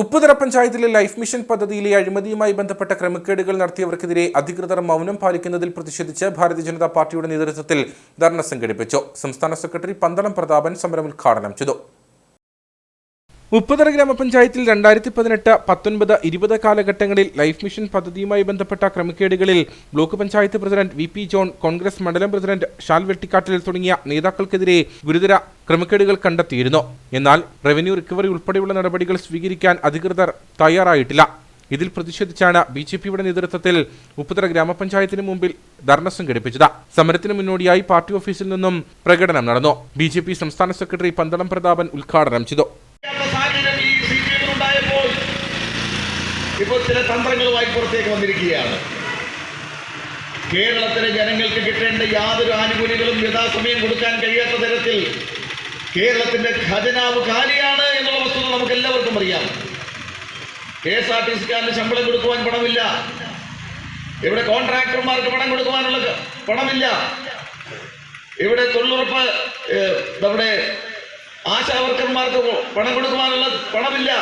ഉപ്പുതറ പഞ്ചായത്തിലെ life mission പദ്ധതിയിലെ അഴിമതിയുമായി ബന്ധപ്പെട്ട ക്രമക്കേടുകൾ നടത്തിയവർക്കെതിരെ അധികൃതർ മൗനം പാലിക്കുന്നതിൽ പ്രതിഷേധിച്ച് ഭാരതീയ ജനതാ പാർട്ടിയുടെ നേതൃത്വത്തിൽ ധർണ സംഘടിപ്പിച്ചു. സംസ്ഥാന സെക്രട്ടറി പന്തളം പ്രതാപൻ സമരം ഉദ്ഘാടനം ചെയ്തു. ഉപ്പുതറ ഗ്രാമപഞ്ചായത്തിൽ രണ്ടായിരത്തി പതിനെട്ട് പത്തൊൻപത് ഇരുപത് കാലഘട്ടങ്ങളിൽ ലൈഫ് മിഷൻ പദ്ധതിയുമായി ബന്ധപ്പെട്ട ക്രമക്കേടുകളിൽ block panchayat president V P John Congress മണ്ഡലം പ്രസിഡന്റ് ഷാൽ വെട്ടിക്കാട്ടിൽ തുടങ്ങിയ നേതാക്കൾക്കെതിരെ ഗുരുതര ക്രമക്കേടുകൾ കണ്ടെത്തിയിരുന്നു. എന്നാൽ റവന്യൂ റിക്കവറി ഉൾപ്പെടെയുള്ള നടപടികൾ സ്വീകരിക്കാൻ അധികൃതർ തയ്യാറായിട്ടില്ല. ഇതിൽ പ്രതിഷേധിച്ചാണ് ബി ജെ പിയുടെ നേതൃത്വത്തിൽ ഉപ്പുതറ ഗ്രാമപഞ്ചായത്തിന് മുമ്പിൽ ധർണ സംഘടിപ്പിച്ചത്. സമരത്തിന് മുന്നോടിയായി പാർട്ടി ഓഫീസിൽ നിന്നും പ്രകടനം നടന്നു. ബി സംസ്ഥാന സെക്രട്ടറി പന്തളം പ്രതാപൻ ഉദ്ഘാടനം ചെയ്തു. ഇപ്പോൾ ചില തന്ത്രങ്ങളുമായി പുറത്തേക്ക് വന്നിരിക്കുകയാണ്. കേരളത്തിലെ ജനങ്ങൾക്ക് കിട്ടേണ്ട യാതൊരു ആനുകൂല്യങ്ങളും യഥാസമയം കൊടുക്കാൻ കഴിയാത്ത തരത്തിൽ കേരളത്തിന്റെ ഖജനാവ് കാലിയാണ് എന്നുള്ള വസ്തുത നമുക്ക് എല്ലാവർക്കും അറിയാം. കെ എസ് ആർ ടി സിക്കാരന് ശമ്പളം കൊടുക്കുവാൻ പണമില്ല. ഇവിടെ കോൺട്രാക്ടർമാർക്ക് പണം കൊടുക്കുവാനുള്ള പണമില്ല. ഇവിടെ തൊഴിലുറപ്പ് നമ്മുടെ ആശാവർക്കർമാർക്ക് പണം കൊടുക്കുവാനുള്ള പണമില്ല.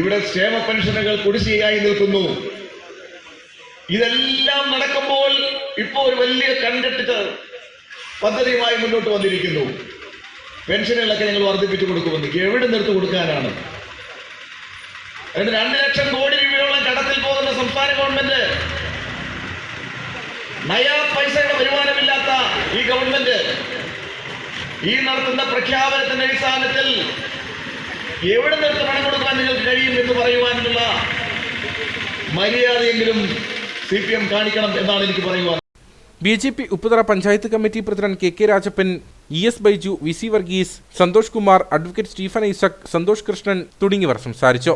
ഇവിടെ ക്ഷേമ പെൻഷനുകൾ കുടിശ്ശികയായി നിൽക്കുന്നു. ഇതെല്ലാം നടക്കുമ്പോൾ ഇപ്പോൾ ഒരു വലിയ കണ്ടിട്ട് പദ്ധതിയുമായി മുന്നോട്ട് വന്നിരിക്കുന്നു. പെൻഷനുകളൊക്കെ ഞങ്ങൾ വർദ്ധിപ്പിച്ചു കൊടുക്കുമെന്ന്. എവിടെ നിർത്തി കൊടുക്കാനാണ്? അതിന് രണ്ട് ലക്ഷം കോടി രൂപയോളം കടത്തിൽ പോകുന്ന സംസ്ഥാന ഗവൺമെന്റ്. നയാ പൈസയുടെ വരുമാനമില്ലാത്ത ഈ ഗവൺമെന്റ് ഈ നടത്തുന്ന പ്രഖ്യാപനത്തിന്റെ അടിസ്ഥാനത്തിൽ എവിടെ നിന്ന് പണം കൊടുക്കാൻ നിങ്ങൾക്ക് കഴിയും എന്ന് പറയുവാനുള്ള മര്യാദയെങ്കിലും സി പി എം കാണിക്കണം എന്നാണ് എനിക്ക് പറയുവാൻ. B J P Upputhara panchayat committee president K K Rajappan E S Baiju V C Varghese Santhosh Kumar advocate Stephen Isaac Santhosh Krishnan തുടങ്ങിയവർ സംസാരിച്ചു.